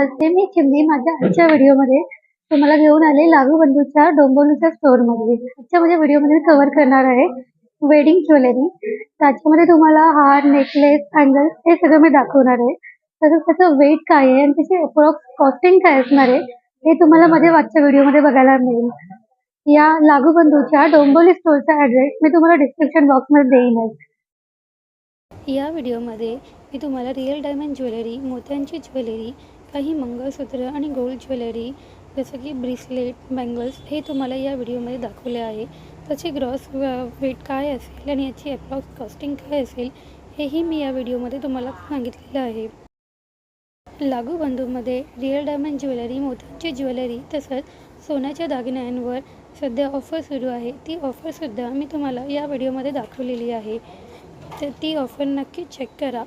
नमस्ते मी चिमणी माझ्या आजच्या व्हिडिओमध्ये तुम्हाला घेऊन आले लागू बंधूच्या डोंबोलीच्या स्टोअरमध्ये आजच्या माझ्या व्हिडिओमध्ये कव्हर करणार आहे वेडिंग ज्वेलरी त्याच्यामध्ये तुम्हाला हार नेकलेस अँगल्स हे सगळं मी दाखवणार आहे. तसंच त्याचं वेट काय आहे आणि त्याची अप्रॉक्स कॉस्टिंग काय असणार आहे हे तुम्हाला माझ्या मागच्या व्हिडिओमध्ये बघायला मिळेल. या लागू बंधूच्या डोंबोली स्टोअरचा ॲड्रेस मी तुम्हाला डिस्क्रिप्शन बॉक्समध्ये देईनच या व्हिडिओमध्ये मी तुम्हाला रिअल डायमंड ज्वेलरी मोत्यांची ज्वेलरी काही मंगळसूत्र आणि गोल्ड ज्वेलरी जसं की ब्रिसलेट बँगल्स हे तुम्हाला या व्हिडिओमध्ये दाखवले आहे. त्याचे ग्रॉस वेट काय असेल आणि याची अप्रॉक्स कॉस्टिंग काय असेल हेही मी या व्हिडिओमध्ये तुम्हाला सांगितलेलं आहे. लागू बंधूमध्ये रिअल डायमंड ज्वेलरी मोत्यांची ज्वेलरी तसंच सोन्याच्या दागिन्यांवर सध्या ऑफर सुरू आहे. ती ऑफरसुद्धा मी तुम्हाला या व्हिडिओमध्ये दाखवलेली आहे. तर ती ऑफर नक्की चेक करा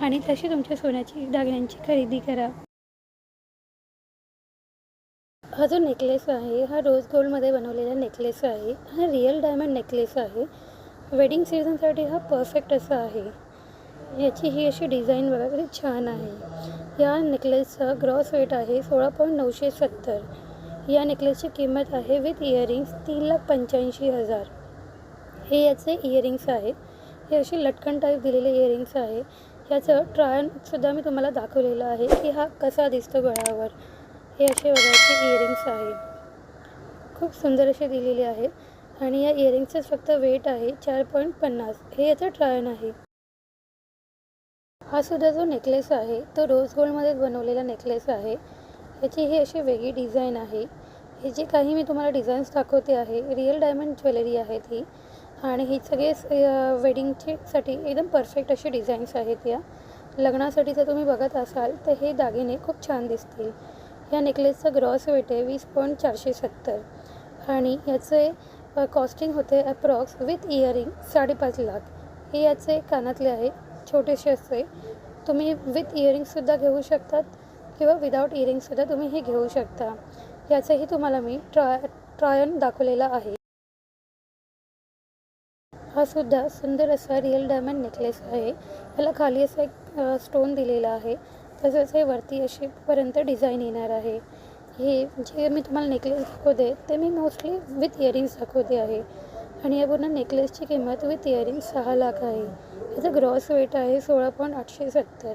आणि तशी तुमच्या सोन्याची दागिन्यांची खरेदी करा. हा जो नेकलेस आहे हा रोज गोल्डमध्ये बनवलेला नेकलेस आहे हा रिअल डायमंड नेकलेस आहे. वेडिंग सीझनसाठी हा परफेक्ट असा आहे. याची ही अशी डिझाईन बघा किती छान आहे. या नेकलेसचा ग्रॉस वेट आहे सोळा पॉईंट नऊशे सत्तर. या नेकलेसची किंमत आहे विथ इयरिंग्स तीन लाख पंच्याऐंशी हजार. हे याचे इयरिंग्स आहेत. हे असे लटकन टाईप दिलेले इयरिंग्स आहे. याचं ट्रायनसुद्धा मी तुम्हाला दाखवलेलं आहे की हा कसा दिसतो गळ्यावर. हे असे बघायचे इयरिंग्स आहे खूप सुंदर असे दिलेले आहेत. आणि या इयरिंग्सचं फक्त वेट आहे चार पॉईंट पन्नास. हे याचं ट्रायन आहे. हा सुद्धा जो नेकलेस आहे तो रोज गोल्डमध्येच बनवलेला नेकलेस आहे. याची ही अशी वेगळी डिझाईन आहे. हे जे काही मी तुम्हाला डिझाईन्स दाखवते आहे. रिअल डायमंड ज्वेलरी आहेत ही. आणि ही सगळे वेडिंगचेसाठी एकदम परफेक्ट अशी डिझाईन्स आहेत या. लग्नासाठी जर तुम्ही बघत असाल तर हे दागिने खूप छान दिसतील. या नेकलेसचं ग्रॉस वेट आहे वीस पॉईंट चारशे सत्तर. आणि याचे कॉस्टिंग होते अप्रॉक्स विथ इयरिंग साडेपाच लाख. हे याचे कानातले आहे छोटेसे असे. तुम्ही विथ इयरिंगसुद्धा घेऊ शकतात किंवा विदाऊट इयरिंगसुद्धा तुम्ही हे घेऊ शकता. याचंही तुम्हाला मी ट्राय ट्रायन दाखवलेला आहे. हा सुद्धा सुंदर असा रिअल डायमंड नेकलेस आहे. याला खाली असा एक स्टोन दिलेला आहे. तसंच हे वरती अशीपर्यंत डिझाईन येणार आहे. हे जे मी तुम्हाला नेकलेस दाखवते ते मी मोस्टली विथ इयरिंग्स दाखवते आहे. आणि या पूर्ण नेकलेसची किंमत विथ इयरिंग सहा लाख आहे. याचं ग्रॉस वेट आहे सोळा पॉईंट आठशे सत्तर.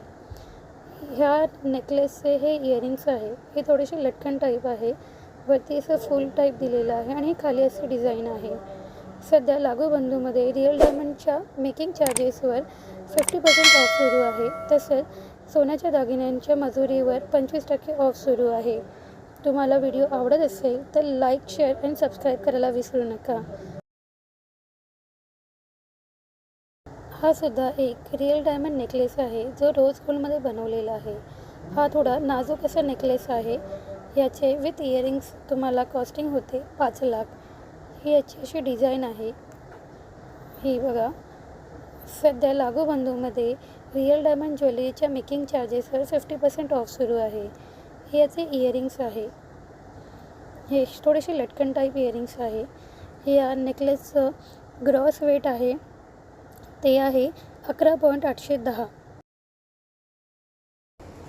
ह्या नेकलेसचे हे इयरिंग्स आहे. हे थोडेसे लटकन टाईप आहे. वरती असं फुल टाईप दिलेलं आहे आणि खाली असं डिझाईन आहे. सध्या लागू बंधूमध्ये रिअल डायमंडच्या मेकिंग चार्जेसवर फिफ्टी पर्सेंट ऑफ सुरू आहे. तसंच सोन्याच्या दागिन्यांच्या मजुरीवर पंचवीस टक्के ऑफ सुरू आहे. तुम्हाला व्हिडिओ आवडत असेल तर लाईक शेअर आणि सबस्क्राईब करायला विसरू नका. हा सुद्धा एक रिअल डायमंड नेकलेस आहे जो रोज गोल्डमध्ये बनवलेला आहे. हा थोडा नाजूक असा नेकलेस आहे याचे विथ इयरिंग्स तुम्हाला कॉस्टिंग होते पाच लाख. ही याची अशी डिझाईन आहे. ही बघा सध्या लागू बंधूमध्ये रिअल डायमंड ज्वेलरीच्या मेकिंग चार्जेसवर फिफ्टी पर्सेंट ऑफ सुरू आहे. हे याचे इयरिंग्स आहे. हे थोडेसे लटकन टाईप इयरिंग्स आहे. हे या नेकलेसचं ग्रॉस वेट आहे. ते आहे अकरा पॉईंट आठशे दहा.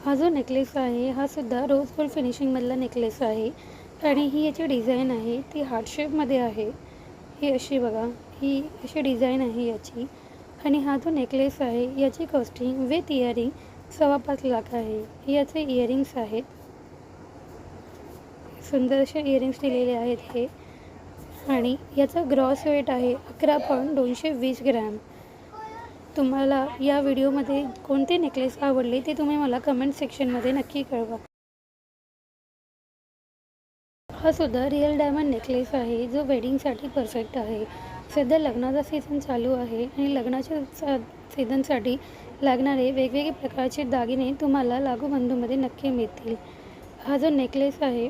हा जो नेकलेस आहे हा सुद्धा रोज गोल्ड फिनिशिंगमधला नेकलेस आहे. आणि ही याची डिझाईन आहे ती हार्ट शेपमध्ये आहे. ही अशी बघा ही अशी डिझाईन आहे याची. आणि हा जो नेकलेस आहे याची कॉस्टिंग विथ इयरिंग सव्वा पाच लाख आहे. याचे इयरिंग्स आहेत. सुंदर असे इयरिंग्स दिलेले आहेत हे. आणि याचं ग्रॉस वेट आहे अकरा पॉईंट दोनशे वीस ग्रॅम. तुम्हाला या व्हिडिओमध्ये कोणते नेकलेस आवडले ते तुम्ही मला कमेंट सेक्शनमध्ये नक्की कळवा. हा सुद्धा रिअल डायमंड नेकलेस आहे जो वेडिंगसाठी परफेक्ट आहे. सध्या लग्नाचा सीझन चालू आहे आणि लग्नाच्या सा सीझनसाठी लागणारे वेगवेगळे प्रकारचे दागिने तुम्हाला लागू बंधूमध्ये नक्की मिळतील. हा जो नेकलेस आहे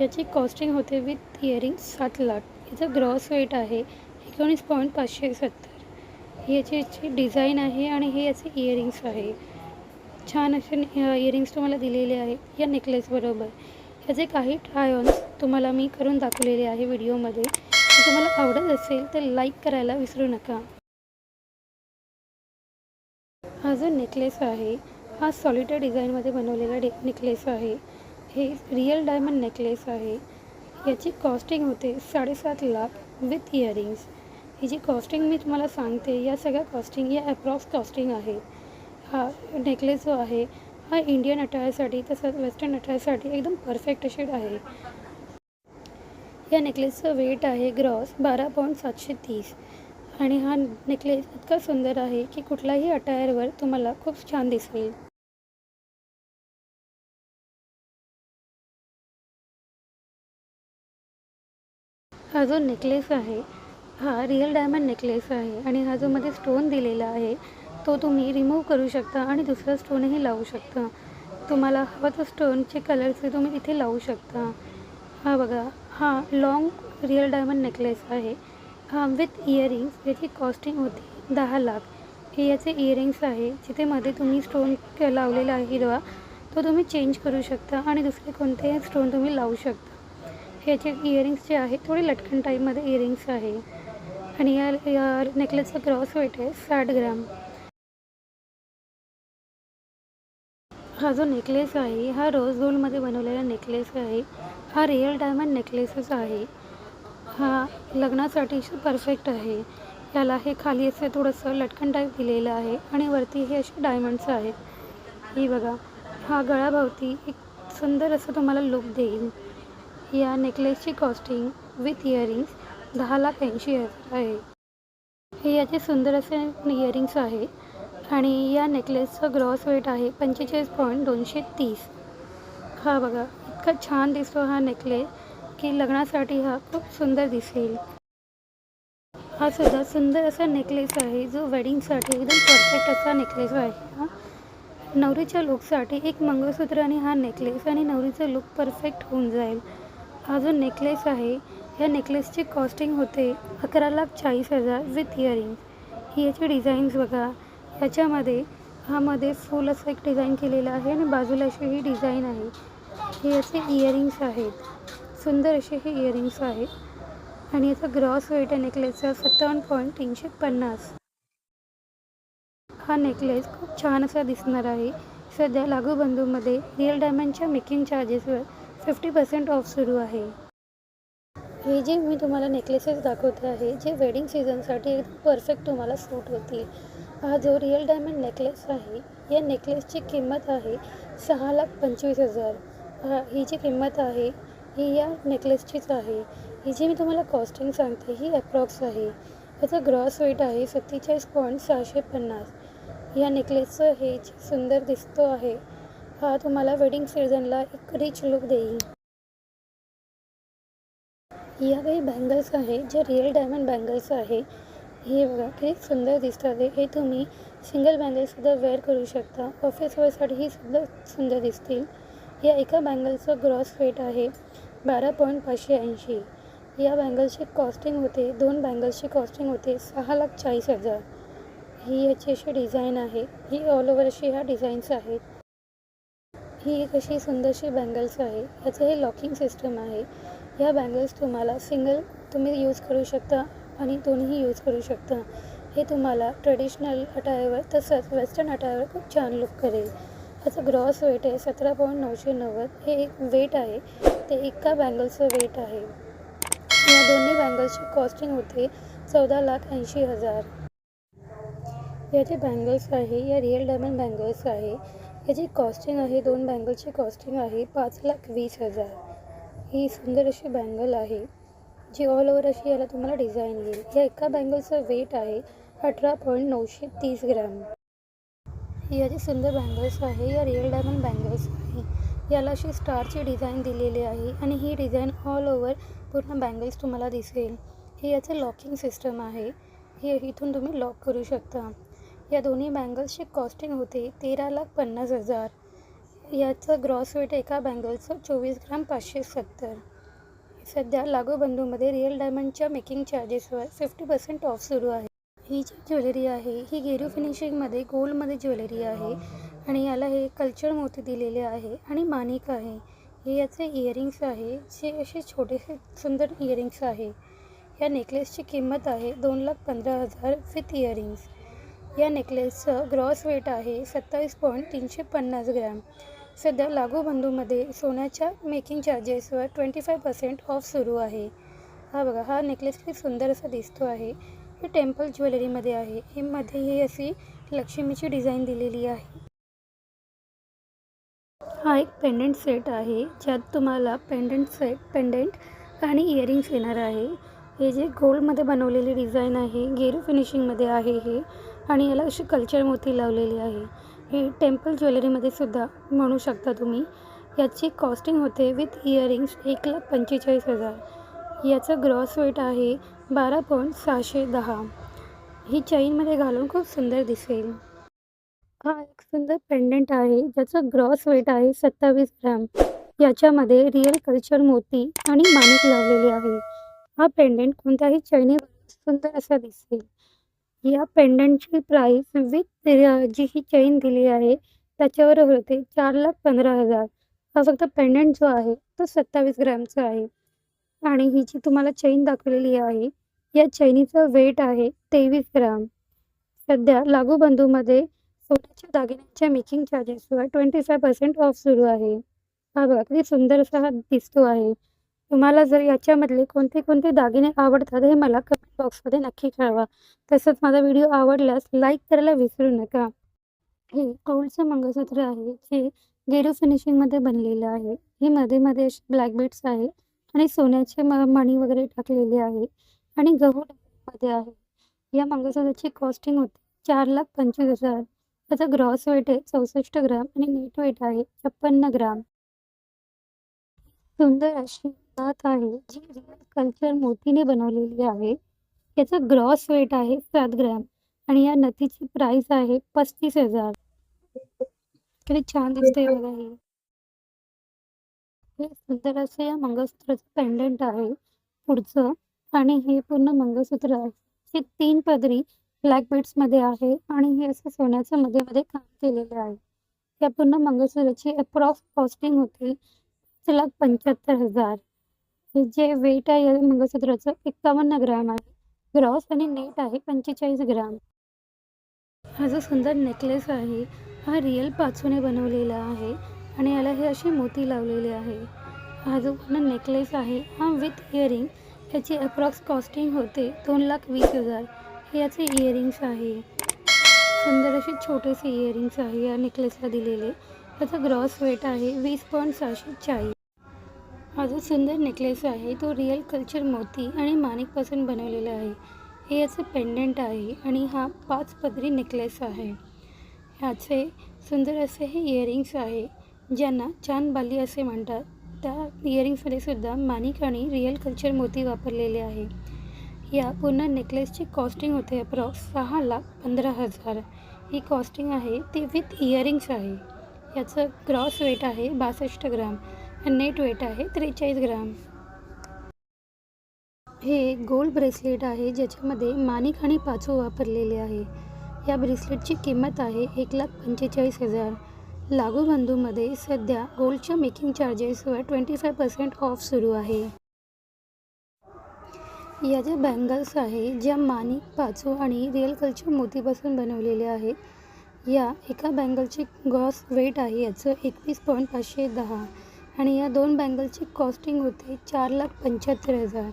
याची कॉस्टिंग होते विथ इयरिंग सात लाख. याचं ग्रॉस वेट आहे एकोणीस पॉईंट पाचशे सत्तर. याची याची डिझाईन आहे आणि हे याचे इयरिंग्स आहे. छान असे इयरिंग्स तुम्हाला दिलेले आहे या नेकलेसबरोबर याचे काही ट्रायॉन्स तुम्हाला मी करून दाखवलेले आहे व्हिडिओमध्ये तुम्हाला आवडत असेल तर लाईक करायला विसरू नका. हा जो नेकलेस आहे हा सॉलिटर डिझाईनमध्ये बनवलेला डे नेकलेस आहे. हे रिअल डायमंड नेकलेस आहे. याची कॉस्टिंग होते साडेसात लाख विथ इयरिंग्स ही जी कॉस्टिंग मी तुम्हाला सांगते या सगळ्या कॉस्टिंग या अप्रॉक्स कॉस्टिंग आहे. हा नेकलेस जो आहे हा इंडियन अटायरसाठी तसंच वेस्टर्न अटायरसाठी एकदम परफेक्ट शेड आहे. या नेकलेसचं वेट आहे ग्रॉस बारा पॉईंट सातशे तीस. आणि हा नेकलेस इतका सुंदर आहे की कुठलाही अटायरवर तुम्हाला खूप छान दिसेल. हा जो नेकलेस आहे हा रिअल डायमंड नेकलेस आहे आणि हा जो मध्ये स्टोन दिलेला आहे तो तुम्ही रिमूव्ह करू शकता आणि दुसरा स्टोनही लावू शकता. तुम्हाला हवा तो स्टोनचे कलर्स तुम्ही इथे लावू शकता. हा बघा हा लॉंग रिअल डायमंड नेकलेस आहे. हा विथ इयरिंग्स याची कॉस्टिंग होती दहा लाख. हे याचे इयरिंग्स आहे जिथे मध्ये तुम्ही स्टोन लावलेला आहे हिरवा तो तुम्ही चेंज करू शकता आणि दुसरे कोणतेही स्टोन तुम्ही लावू शकता. ह्याचे इयरिंग्स जे आहे थोडे लटकन टाईपमध्ये इयरिंग्स आहे. आणि या नेकलेसचा क्रॉस वेट आहे साठ ग्राम. हा जो नेकलेस आहे हा रोज गोल्डमध्ये बनवलेला नेकलेस आहे. हा रिअल डायमंड नेकलेसच आहे. हा लग्नासाठी परफेक्ट आहे. याला हे खाली असं थोडंसं लटकन टाईप दिलेलं आहे आणि वरती हे असे डायमंड्स आहेत. ही बघा हा गळाभोवती एक सुंदर असं तुम्हाला लुक देईल. या नेकलेसची कॉस्टिंग विथ इयरिंग्स दहा लाख ऐंशी हजार आहे. हे याचे सुंदर असे इयरिंग्स आहेत आणि या नेकलेसचं ग्रॉस वेट आहे पंचेचाळीस पॉईंट दोनशे तीस. हा बघा इतका छान दिसतो हा नेकलेस की लग्नासाठी हा खूप सुंदर दिसेल. हा सुद्धा सुंदर असा नेकलेस आहे जो वेडिंगसाठी एकदम परफेक्ट असा नेकलेस आहे. हा नवरीच्या लुकसाठी एक मंगळसूत्र आणि हा नेकलेस आणि नवरीचा लुक परफेक्ट होऊन जाईल. हा जो नेकलेस आहे या नेकलेसची कॉस्टिंग होते अकरा लाख चाळीस हजार विथ इयरिंग ही याची डिझाईन्स बघा. ह्याच्यामध्ये हामध्ये फुल असं एक डिझाईन केलेलं आहे आणि बाजूला अशी ही डिझाईन आहे. हे असे इयरिंग्स आहेत. सुंदर असे हे इयरिंग्स आहेत. आणि याचा ग्रॉस वेट आहे नेकलेसचा सत्तावन्न पॉईंट तीनशे पन्नास. हा नेकलेस खूप छान असा दिसणार आहे. सध्या लागूबंधूमध्ये रिअल डायमंडच्या मेकिंग चार्जेसवर फिफ्टी पर्सेंट ऑफ सुरू आहे. हे जे मी तुम्हाला नेकलेसेस दाखवते आहे जे वेडिंग सीझनसाठी एकदम परफेक्ट तुम्हाला सूट होतील. हा जो रिअल डायमंड नेकलेस आहे या नेकलेसची किंमत आहे सहा लाख पंचवीस हजार. हा ही जी किंमत आहे ही या नेकलेसचीच आहे. ही जी मी तुम्हाला कॉस्टिंग सांगते ही अप्रॉक्स आहे. त्याचा ग्रॉस वेट आहे सत्तेचाळीस पॉईंट सहाशे पन्नास. या नेकलेसचं हे जे सुंदर दिसतो आहे हा तुम्हाला वेडिंग सीझनला एक रिच लुक देईल. या काही बँगल्स आहे जे रिअल डायमंड बँगल्स आहे हे बघा किती सुंदर दिसतात हे तुम्ही सिंगल बँगल्ससुद्धा वेअर करू शकता. ऑफिस वेअरसाठीही सुद्धा सुंदर दिसतील. या एका बँगलचं ग्रॉस रेट आहे बारा पॉईंट पाचशे ऐंशी. या बँगलची कॉस्टिंग होते दोन बँगल्सची कॉस्टिंग होते सहा लाख चाळीस हजार. ही याची अशी डिझाईन आहे. ही ऑल ओव्हर अशी ह्या डिझाईन्स आहेत. ही एक अशी सुंदरशी बँगल्स आहे. याचं हे लॉकिंग सिस्टम आहे. या बँगल्स तुम्हाला सिंगल तुम्ही यूज करू शकता. आणि दोन्ही यूज करू शकता. हे तुम्हाला ट्रेडिशनल अटायरवर तसंच वेस्टर्न अटायरवर खूप छान लुक करेल. याचं ग्रॉस वेट आहे सतरा पॉईंट नऊशे नव्वद. हे एक वेट आहे ते एका बँगलचं वेट आहे. या दोन्ही बँगल्सची कॉस्टिंग होते चौदा लाख ऐंशी हजार. या जे बँगल्स आहे या रिअल डायमंड बँगल्स आहे. याची कॉस्टिंग आहे दोन बँगलची कॉस्टिंग आहे पाच लाख वीस हजार. ही सुंदर अशी बँगल आहे. जी ऑल ओव्हर अशी याला तुम्हाला डिझाईन येईल. या एका बँगलचं वेट आहे अठरा पॉईंट नऊशे तीस ग्रॅम. याची सुंदर बँगल्स आहे या रिअल डायमंड बँगल्स आहे याला अशी स्टारची डिझाईन दिलेली आहे आणि ही डिझाईन ऑल ओव्हर पूर्ण बँगल्स तुम्हाला दिसेल. हे याचं लॉकिंग सिस्टम आहे. हे इथून तुम्ही लॉक करू शकता. या दोन्ही बँगल्सची कॉस्टिंग होते तेरा लाख पन्नास हजार. याचं ग्रॉस वेट एका बँगलचं चोवीस ग्राम पाचशे सत्तर. सध्या लागोबंधूमध्ये रिअल डायमंडच्या मेकिंग चार्जेसवर फिफ्टी पर्सेंट ऑफ सुरू आहे. ही जी ज्वेलरी आहे ही गेरू फिनिशिंगमध्ये गोल्डमध्ये ज्वेलरी आहे आणि याला हे कल्चर मोती दिलेले आहे आणि माणिक आहे. हे याचे इयरिंग्स आहे जे असे छोटेसे सुंदर इयरिंग्स आहे. या नेकलेसची किंमत आहे दोन लाख पंधरा हजार विथ इयरिंग्स या नेकलेसचं ग्रॉस वेट आहे सत्तावीस पॉईंट तीनशे पन्नास ग्रॅम. सध्या लागू बंधूमध्ये सोन्याच्या मेकिंग चार्जेसवर ट्वेंटी फाय पर्सेंट ऑफ सुरू आहे. हा बघा हा नेकलेस किती सुंदर असा दिसतो आहे. हे टेम्पल ज्वेलरीमध्ये आहे. हे मध्ये ही अशी लक्ष्मीची डिझाईन दिलेली आहे. हा एक पेंडंट सेट आहे ज्यात तुम्हाला पेंडंट सेट पेंडंट आणि इयरिंग्स येणार आहे. हे जे गोल्डमध्ये बनवलेली डिझाईन आहे गेरू फिनिशिंगमध्ये आहे हे. आणि याला अशी कल्चर मोती लावलेली आहे. हे टेम्पल ज्वेलरीमध्ये सुद्धा म्हणू शकता तुम्ही. याची कॉस्टिंग होते विथ इयरिंग्स एक लाख पंचेचाळीस हजार. याचं ग्रॉस वेट आहे बारा पॉईंट सहाशे दहा. ही चैनमध्ये घालून खूप सुंदर दिसेल. हा एक सुंदर पेंडंट आहे ज्याचं ग्रॉस वेट आहे सत्तावीस ग्रॅम. याच्यामध्ये रिअल कल्चर मोती आणि माणिक लावलेली आहे. हा पेंडंट कोणत्याही चैनीवर सुंदर असा दिसेल. या पेंडंटची प्राईस विथ जी ही चैन दिली आहे त्याच्यावर होते चार लाख पंधरा हजार. हा फक्त पेंडंट जो आहे तो सत्तावीस ग्रॅमचा आहे. आणि ही जी तुम्हाला चैन दाखवलेली आहे या चैनीचं वेट आहे तेवीस ग्राम. सध्या लागू बंधूमध्ये सोन्याच्या दागिन्यांच्या मेकिंग चार्जेसवर ट्वेंटी फाय पर्सेंट ऑफ सुरू आहे. हा बघा किती सुंदर असा हा दिसतो आहे. तुम्हाला जर याच्यामधले कोणते कोणते दागिने आवडतात हे मला कमेंट बॉक्समध्ये नक्की कळवा. तसंच माझा व्हिडिओ आवडल्यास लाईक करायला विसरू नका. हे गोल्डचं मंगळसूत्र आहे. जे गेरू फिनिशिंगमध्ये बनलेलं आहे. हे मध्ये मध्ये असे ब्लॅक बीट्स आहे आणि सोन्याचे मणी वगैरे टाकलेले आहे आणि गहू मध्ये आहे. या मंगळसूत्राची कॉस्टिंग होते चार लाख पंचवीस हजार. त्याचा ग्रॉस वेट आहे चौसष्ट ग्राम आणि नेट वेट आहे छप्पन्न ग्राम. सुंदर अशी नथ आहे जी रिअल कल्चर मोतीने बनवलेली आहे. त्याचा ग्रॉस वेट आहे सात ग्रॅम आणि या नथीची प्राइस आहे पस्तीस हजार. किती छान दिसते बघा हे. हे सुंदर असं या मंगळसूत्राचं पेंडंट आहे पुढचं आणि हे पूर्ण मंगळसूत्र आहे. हे तीन पदरी ब्लॅक बीड्समध्ये आहे आणि हे असं सोन्याचं मध्ये मध्ये काम केलेलं आहे. या पूर्ण मंगळसूत्राची अप्रॉक्स कॉस्टिंग होती पाच लाख पंच्याहत्तर हजार. हे जे वेट आहे या मंगळसूत्राचं एक्कावन्न ग्रॅम आहे. ग्रॉस आणि नेट आहे पंचेचाळीस ग्रॅम. हा जो सुंदर नेकलेस आहे हा रिअल पाचूने बनवलेला आहे आणि याला हे असे मोती लावलेले आहे. हा जो पूर्ण नेकलेस आहे हा विथ इयरिंग याची अप्रॉक्स कॉस्टिंग होते दोन लाख वीस हजार. हे याचे इयरिंग्स आहे. सुंदर असे छोटेसे इयरिंग्स आहे या नेकलेसला दिलेले. त्याचा ग्रॉस वेट आहे वीस पॉईंट सहाशे चाळीस. हा जो सुंदर नेकलेस आहे तो रिअल कल्चर मोती आणि माणिकपासून बनवलेला आहे. हे याचं पेंडंट आहे आणि हा पाच पदरी नेकलेस आहे. ह्याचे सुंदर असे हे इयरिंग्स आहे ज्यांना चांद बाली असे म्हणतात. त्या इयरिंग्समध्ये सुद्धा माणिक आणि रिअल कल्चर मोती वापरलेले आहे. या पूर्ण नेकलेसची कॉस्टिंग होते अप्रॉक्स सहा लाख पंधरा हजार. ही कॉस्टिंग आहे ती विथ इयरिंग्स आहे. याचं ग्रॉस वेट आहे बासष्ट ग्राम. नेट वेट आहे त्रेचाळीस ग्राम. हे गोल्ड ब्रेसलेट आहे ज्याच्यामध्ये माणिक आणि पाचू वापरलेले आहे. या ब्रेसलेटची किंमत आहे एक लाख पंचेचाळीस हजार. लागू बंधूमध्ये सध्या गोल्डच्या मेकिंग चार्जेसवर ट्वेंटी फाय पर्सेंट ऑफ सुरू आहे. या ज्या बँगल्स आहे ज्या माणिक पाचू आणि रिअल कल्चर मोतीपासून बनवलेल्या आहेत या एका बँगलची ग्रॉस वेट आहे याचं एकवीस पॉईंट पाचशे दहा. आणि या दोन बँगलची कॉस्टिंग होते चार लाख पंच्याहत्तर हजार.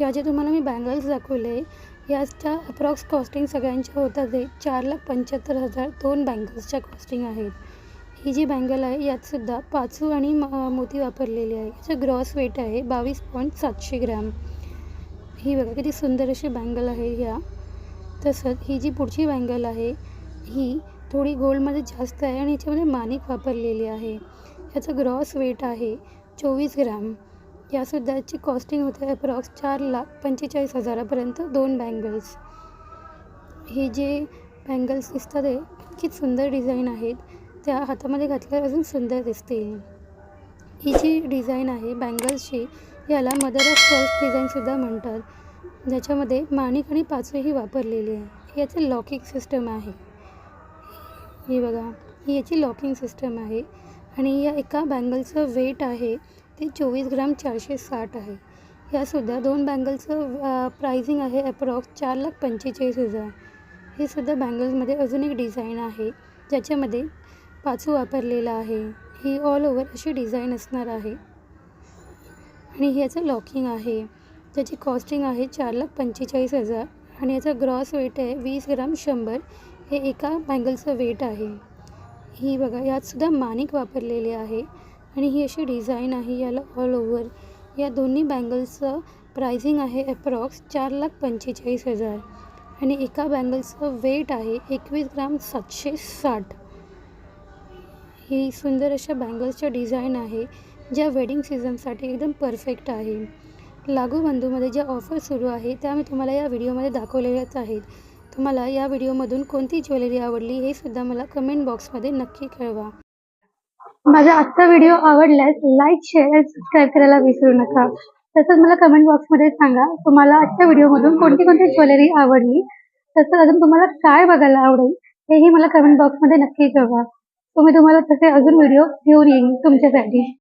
या जे तुम्हाला मी बँगल्स दाखवले. याच्या अप्रॉक्स कॉस्टिंग सगळ्यांच्या होतात ते चार लाख पंच्याहत्तर हजार दोन बँगल्सच्या कॉस्टिंग आहेत. ही जी बँगल आहे यातसुद्धा पाचू आणि मोती वापरलेली आहे. याचं ग्रॉस वेट आहे बावीस पॉईंट सातशे ग्रॅम. ही बघा किती सुंदर अशी बँगल आहे ह्या तसंच ही जी पुढची बँगल आहे ही थोडी गोल्डमध्ये जास्त आहे आणि याच्यामध्ये माणिक वापरलेली आहे. याचं ग्रॉस वेट आहे. चोवीस ग्रॅम. यासुद्धाची कॉस्टिंग होते अप्रॉक्स चार लाख पंचेचाळीस हजारापर्यंत दोन बँगल्स. हे जे बँगल्स दिसतात आहे इतकी सुंदर डिझाईन आहेत. त्या हातामध्ये घातल्यावर अजून सुंदर दिसतील. ही जी डिझाईन आहे बँगल्सची याला मदर ऑफ फर्स्ट डिझाईनसुद्धा म्हणतात. ज्याच्यामध्ये माणिक आणि पाचूही वापरलेली आहे. याचं लॉकिंग सिस्टम आहे. हे बघा ही याची लॉकिंग सिस्टम आहे. आणि या एका बँगलचं वेट आहे ते चोवीस ग्राम चारशे साठ आहे. यासुद्धा दोन बँगलचं प्राइसिंग आहे अप्रॉक्स चार लाख पंचेचाळीस हजार. हे सुद्धा बँगल्समध्ये अजून एक डिझाईन आहे ज्याच्यामध्ये पाचू वापरलेला आहे. ही ऑल ओव्हर अशी डिझाईन असणार आहे. आणि ह्याचं लॉकिंग आहे. त्याची कॉस्टिंग आहे चार लाख पंचेचाळीस हजार. आणि याचं ग्रॉस वेट आहे वीस ग्राम शंभर. हे एका बँगलचं वेट आहे. ही बघा यातसुद्धा माणिक वापरलेले आहे. आणि ही अशी डिझाईन आहे याला ऑल ओव्हर या दोन्ही बँगल्सचं प्राइसिंग आहे अप्रॉक्स चार लाख पंचेचाळीस हजार. आणि एका बँगल्सचं वेट आहे एकवीस ग्राम सातशे साठ. ही सुंदर अशा बँगल्सच्या डिझाईन आहे ज्या वेडिंग सीझनसाठी एकदम परफेक्ट आहे. लागू बंधूमध्ये ज्या ऑफर सुरू आहे त्या मी तुम्हाला या व्हिडिओमध्ये दाखवलेल्याच आहेत. तुम्हाला या व्हिडिओमधून कोणती ज्वेलरी आवडली हे सुद्धा मला कमेंट बॉक्समध्ये नक्की कळवा. माझा आजचा व्हिडिओ आवडल्यास लाईक शेअर आणि सबस्क्राईब करायला विसरू नका. तसंच मला कमेंट बॉक्समध्ये सांगा तुम्हाला आजच्या व्हिडिओमधून कोणती कोणती ज्वेलरी आवडली तसंच अजून तुम्हाला काय बघायला आवडेल हेही मला कमेंट बॉक्समध्ये नक्की कळवा. तुम्ही मी तुम्हाला तसे अजून व्हिडिओ घेऊन येईन तुमच्यासाठी.